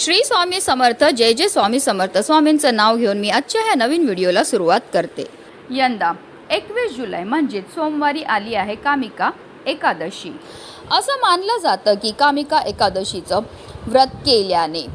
श्री स्वामी समर्थ जय जय स्वामी समर्थ. स्वामींचं नाव घेऊन मी आजच्या ह्या नवीन व्हिडिओला सुरुवात करते. यंदा एकवीस जुलै म्हणजेच सोमवारी आली आहे कामिका एकादशी. असं मानलं जातं की कामिका एकादशीचं व्रत केल्याने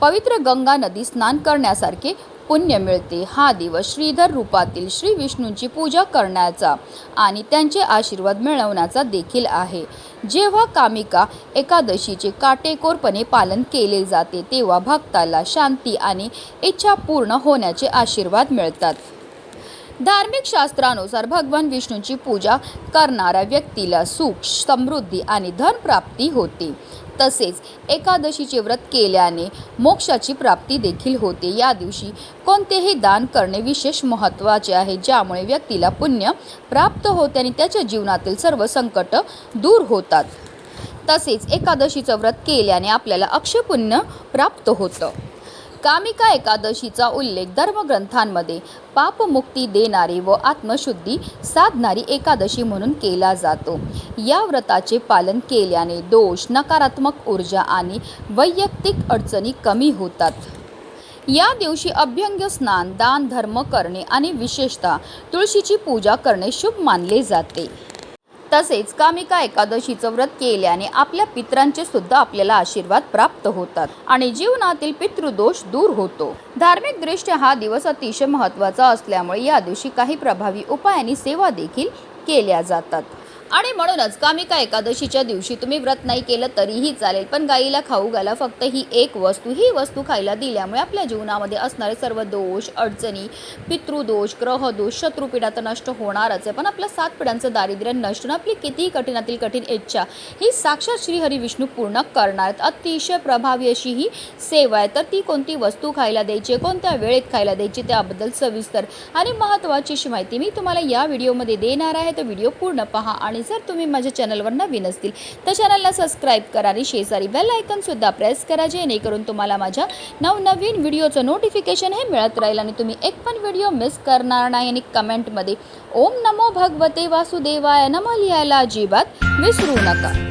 पवित्र गंगा नदी स्नान करण्यासारखे पुण्य मिळते. हा दिवस श्रीधर रूपातील श्री विष्णूंची पूजा करण्याचा आणि त्यांचे आशीर्वाद मिळवण्याचा देखील आहे. जेव्हा कामिका एकादशीचे काटेकोरपणे पालन केले जाते तेव्हा भक्ताला शांती आणि इच्छा पूर्ण होण्याचे आशीर्वाद मिळतात. धार्मिक शास्त्रानुसार भगवान विष्णूची पूजा करणाऱ्या व्यक्तीला सुख समृद्धी आणि धनप्राप्ती होते. तसेच एकादशीचे व्रत केल्याने मोक्षाची प्राप्ती देखील होते. या दिवशी कोणतेही दान करणे विशेष महत्त्वाचे आहे ज्यामुळे व्यक्तीला पुण्य प्राप्त होते आणि त्याच्या जीवनातील सर्व संकट दूर होतात. तसेच एकादशीचं व्रत केल्याने आपल्याला अक्षय पुण्य प्राप्त होतं. कामिका एकादशीचा उल्लेख धर्मग्रंथांमध्ये पापमुक्ती देणारी व आत्मशुद्धी साधणारी एकादशी म्हणून केला जातो. या व्रताचे पालन केल्याने दोष नकारात्मक ऊर्जा आणि वैयक्तिक अडचणी कमी होतात. या दिवशी अभ्यंग स्नान दान धर्म करणे आणि विशेषतः तुळशीची पूजा करणे शुभ मानले जाते. तसेच कामिका एकादशीचं व्रत केल्याने आपल्या पित्रांचे सुद्धा आपल्याला आशीर्वाद प्राप्त होतात आणि जीवनातील पितृदोष दूर होतो. धार्मिक दृष्ट्या हा दिवस अतिशय महत्त्वाचा असल्यामुळे या दिवशी काही प्रभावी उपाय आणि सेवा देखील केल्या जातात. आणि म्हणूनच कामिका एकादशीच्या दिवशी तुम्ही व्रत नाही केलं तरीही चालेल पण गाईला खाऊ घाला फक्त ही एक वस्तू ही वस्तू खायला दिल्यामुळे आपल्या जीवनामध्ये असणारे सर्व दोष अडचणी पितृदोष ग्रहदोष शत्रुपीडा तर नष्ट होणारच आहे. पण आपल्या सात पिढ्यांचं दारिद्र्य नष्ट होणं आपली कितीही कठीणातील कठीण इच्छा ही साक्षात श्री हरी विष्णू पूर्ण करणार आहेत. अतिशय प्रभावी अशी ही सेवा आहे. तर ती कोणती वस्तू खायला द्यायची कोणत्या वेळेत खायला द्यायची त्याबद्दल सविस्तर आणि महत्त्वाची अशी माहिती मी तुम्हाला या व्हिडिओमध्ये देणार आहे. तर व्हिडिओ पूर्ण पहा आणि जर तुम्ही माझ्या चॅनलवर नवीन असतील तर चॅनलला सबस्क्राईब करा आणि शेजारी बेल आयकनसुद्धा प्रेस करा जेणेकरून तुम्हाला माझ्या नवनवीन व्हिडिओचं नोटिफिकेशन हे मिळत राहील आणि तुम्ही एक पण व्हिडिओ मिस करणार नाही. आणि कमेंटमध्ये ओम नमो भगवते वासुदेवाय नम लिहायला अजिबात विसरू नका.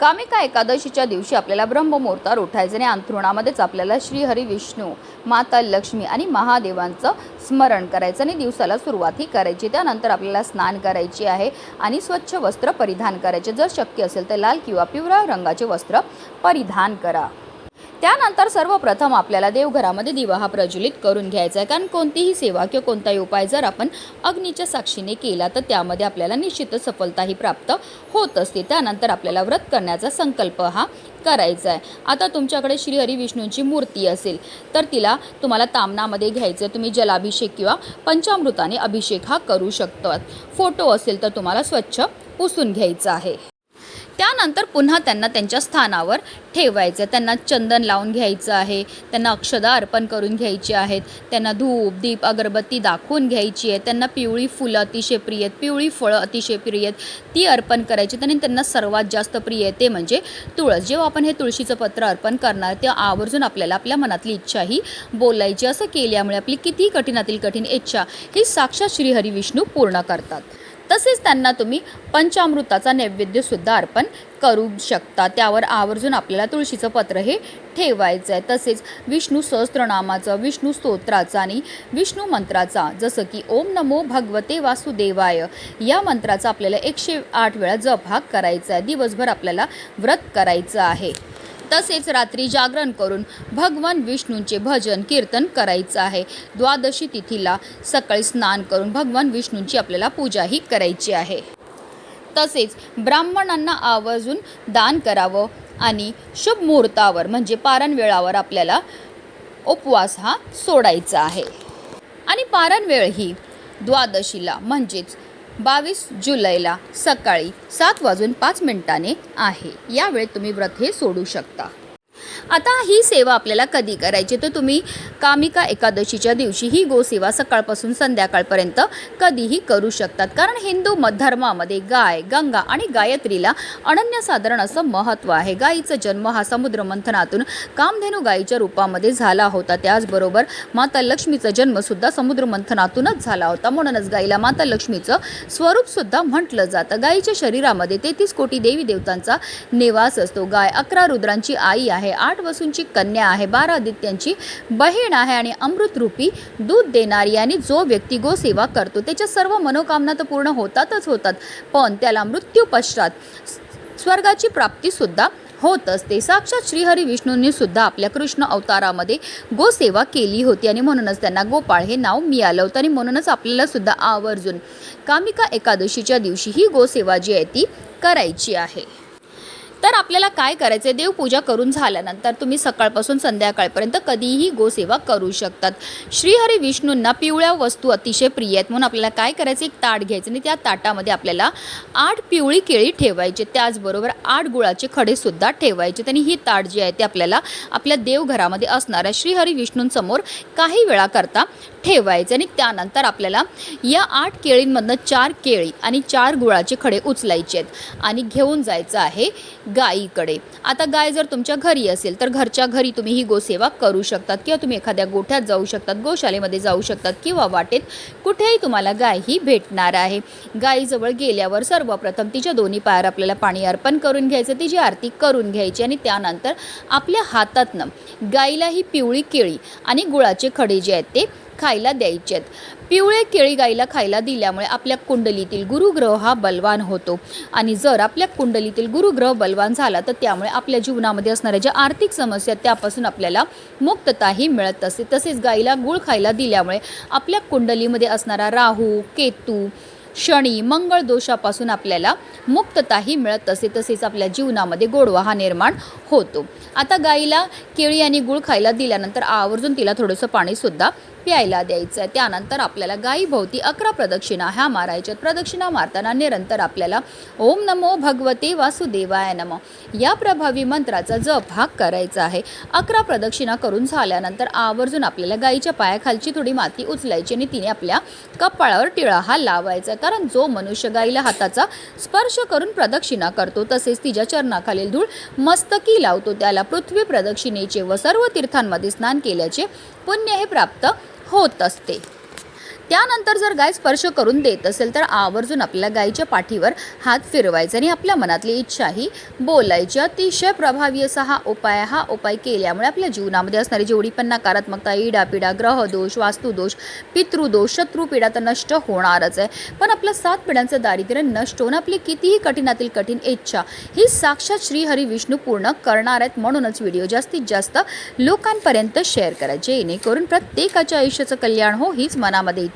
कामिका एकादशीच्या दिवशी आपल्याला ब्रह्ममुहूर्तावर उठायचं आणि अंथरुणामध्येच आपल्याला श्रीहरी विष्णू माता लक्ष्मी आणि महादेवांचं स्मरण करायचं आणि दिवसाला सुरुवात ही करायची. त्यानंतर आपल्याला स्नान करायची आहे आणि स्वच्छ वस्त्र परिधान करायचे. जर शक्य असेल तर लाल किंवा पिवळ्या रंगाचे वस्त्र परिधान करा. त्यानंतर सर्वप्रथम आपल्याला देवघरामध्ये दिवा हा प्रज्वलित करून घ्यायचा आहे. कारण कोणतीही सेवा किंवा कोणताही उपाय जर आपण अग्नीच्या साक्षीने केला तर त्यामध्ये आपल्याला निश्चितच सफलताही प्राप्त होत असते. त्यानंतर आपल्याला व्रत करण्याचा संकल्प हा करायचा आहे. आता तुमच्याकडे श्री हरी विष्णूंची मूर्ती असेल तर तिला तुम्हाला तामनामध्ये घ्यायचं. आहे तुम्ही जलाभिषेक किंवा पंचामृताने अभिषेक हा करू शकतात. फोटो असेल तर तुम्हाला स्वच्छ पुसून घ्यायचा आहे. त्यानंतर पुन्हा त्यांना त्यांच्या स्थानावर ठेवायचं. त्यांना चंदन लावून घ्यायचं आहे. त्यांना अक्षदा अर्पण करून घ्यायची आहेत. त्यांना धूप दीप अगरबत्ती दाखवून घ्यायची आहे त्यांना पिवळी फुलं अतिशय प्रिय आहेत. पिवळी फळं अतिशय प्रिय आहेत. ती अर्पण करायची आणि त्यांना सर्वात जास्त प्रिय आहे ते म्हणजे तुळस. जेव्हा आपण हे तुळशीचं पत्र अर्पण करणार तेव्हा आवर्जून आपल्याला आपल्या मनातली इच्छा ही बोलायची. असं केल्यामुळे आपली किती कठीणातील कठीण इच्छा ही साक्षात श्रीहरी विष्णू पूर्ण करतात. तसेच त्यांना तुम्ही पंचामृताचा नैवेद्यसुद्धा अर्पण करू शकता. त्यावर आवर्जून आपल्याला तुळशीचं पत्र हे ठेवायचं आहे. तसेच विष्णू सहस्त्रनामाचं विष्णू स्तोत्राचा आणि विष्णू मंत्राचा जसं की ओम नमो भगवते वासुदेवाय या मंत्राचा आपल्याला एकशे आठ वेळा जप हा करायचा आहे. दिवसभर आपल्याला व्रत करायचं आहे. तसेच रात्री जागरण करून भगवान विष्णूंचे भजन कीर्तन करायचं आहे. द्वादशी तिथीला सकाळी स्नान करून भगवान विष्णूंची आपल्याला पूजाही करायची आहे. तसेच ब्राह्मणांना आवर्जून दान करावं आणि शुभ मुहूर्तावर म्हणजे पारण वेळावर आपल्याला उपवास हा सोडायचा आहे. आणि पारण वेळ ही द्वादशीला म्हणजेच बावीस जुलैला सकाळी सात वाजून पाच मिनिटाने आहे. यावेळी तुम्ही व्रत हे सोडू शकता. आता ही सेवा आपल्याला कधी करायची? तर तुम्ही कामिका एकादशीच्या दिवशी ही गोसेवा सकाळपासून संध्याकाळपर्यंत कधीही करू शकतात. कारण हिंदू म- धर्मामध्ये गाय गंगा आणि गायत्रीला अनन्यसाधारण असं महत्त्व आहे. गायीचा जन्म हा समुद्र मंथनातून कामधेनू गायीच्या रूपामध्ये झाला होता. त्याचबरोबर माता लक्ष्मीचा जन्मसुद्धा समुद्र मंथनातूनच झाला होता. म्हणूनच गायीला माता लक्ष्मीचं स्वरूपसुद्धा म्हटलं जातं. गायीच्या शरीरामध्ये तेहतीस कोटी देवी देवतांचा निवास असतो. गाय अकरा रुद्रांची आई आहे. आठ वसूंची कन्या आहे बारा आदित्यांची बहीण आहे आणि अमृतरूपी दूध देणारी आणि जो व्यक्ती गोसेवा करतो त्याच्या सर्व मनोकामना तर पूर्ण होतातच होतात पण त्याला मृत्यू पश्चात स्वर्गाची प्राप्तीसुद्धा होत असते. साक्षात श्रीहरी विष्णूंनी सुद्धा आपल्या कृष्ण अवतारामध्ये गोसेवा केली होती आणि म्हणूनच त्यांना गोपाळ हे नाव मिळालं होतं आणि म्हणूनच आपल्याला सुद्धा आवर्जून कामिका एकादशीच्या दिवशी ही गोसेवा जी आहे ती करायची आहे. तर आपल्याला काय करायचं आहे देवपूजा करून झाल्यानंतर तुम्ही सकाळपासून संध्याकाळपर्यंत कधीही गोसेवा करू शकतात. श्रीहरी विष्णूंना पिवळ्या वस्तू अतिशय प्रिय आहेत. म्हणून आपल्याला काय करायचं? एक ताट घ्यायचं आणि त्या ताटामध्ये आपल्याला आठ पिवळी केळी ठेवायची. त्याचबरोबर आठ गुळाचे खडेसुद्धा ठेवायचे. आणि ही ताट जी आहे ते आपल्याला आपल्या देवघरामध्ये असणाऱ्या श्रीहरी विष्णूंसमोर काही वेळा करता ठेवायचं आणि त्यानंतर आपल्याला या आठ केळींमधनं चार केळी आणि चार गुळाचे खडे उचलायचे आहेत आणि घेऊन जायचं आहे गायीकडे आता गाय जर तुमच्या घरी असेल तर घरच्या घरी तुम्ही ही गोसेवा करू शकतात किंवा तुम्ही एखाद्या गोठ्यात जाऊ शकतात गोशालेमध्ये जाऊ शकतात किंवा वाटेत कुठेही तुम्हाला गाय ही भेटणार आहे. गायीजवळ गेल्यावर सर्वप्रथम तिच्या दोन्ही पायावर आपल्याला पाणी अर्पण करून घ्यायचं तिची आरती करून घ्यायची आणि त्यानंतर आपल्या हातातनं गाईला ही पिवळी केळी आणि गुळाचे खडे जे आहेत ते खायला द्यायचे आहेत पिवळे केळी गाईला खायला दिल्यामुळे आपल्या कुंडलीतील गुरुग्रह हा बलवान होतो. आणि जर आपल्या कुंडलीतील गुरुग्रह बलवान झाला तर त्यामुळे आपल्या जीवनामध्ये असणाऱ्या ज्या आर्थिक समस्या आहेत, त्यापासून आपल्याला मुक्तताही मिळत असते. तसेच गाईला गुळ खायला दिल्यामुळे आपल्या कुंडलीमध्ये असणारा राहू केतू शनी मंगळ दोषापासून आपल्याला मुक्तताही मिळत असते. तसेच आपल्या जीवनामध्ये गोडवा हा निर्माण होतो. आता गाईला केळी आणि गुळ खायला दिल्यानंतर आवर्जून तिला थोडंसं पाणीसुद्धा प्यायला द्यायचं आहे त्यानंतर आपल्याला गायीभोवती अकरा प्रदक्षिणा ह्या मारायच्यात प्रदक्षिणा मारताना निरंतर आपल्याला ओम नमो भगवते वासुदेवाय नमो. या प्रभावी मंत्राचा जप हा करायचा आहे. अकरा प्रदक्षिणा करून झाल्यानंतर आवर्जून आपल्याला गायीच्या पायाखालची थोडी माती उचलायची आणि तिने आपल्या कपाळावर टिळा हा लावायचा कारण जो मनुष्य गायीला हाताचा स्पर्श करून प्रदक्षिणा करतो तसेच तिच्या चरणाखालील धूळ मस्तकी लावतो. त्याला पृथ्वी प्रदक्षिणेचे व सर्व तीर्थांमध्ये स्नान केल्याचे पुण्य हे प्राप्त होत असते. त्यानंतर जर गाय स्पर्श करून देत असेल तर आवर्जून आपल्याला गायीच्या पाठीवर हात फिरवायचा आणि आपल्या मनातली इच्छाही बोलायची. अतिशय प्रभावी असा हा उपाय हा उपाय केल्यामुळे आपल्या जीवनामध्ये असणारी जेवढी पण नकारात्मकता इडापिडा ग्रहदोष वास्तुदोष पितृदोष शत्रुपीडा तर नष्ट होणारच आहे. पण आपलं सात पिढ्यांचं दारिद्र्य नष्ट होऊन आपली कितीही कठीणातील कठीण इच्छा ही साक्षात श्रीहरी विष्णू पूर्ण करणार आहेत म्हणूनच व्हिडिओ जास्तीत जास्त लोकांपर्यंत शेअर करा. जेणेकरून प्रत्येकाच्या आयुष्याचं कल्याण हो हीच मनामध्ये इच्छा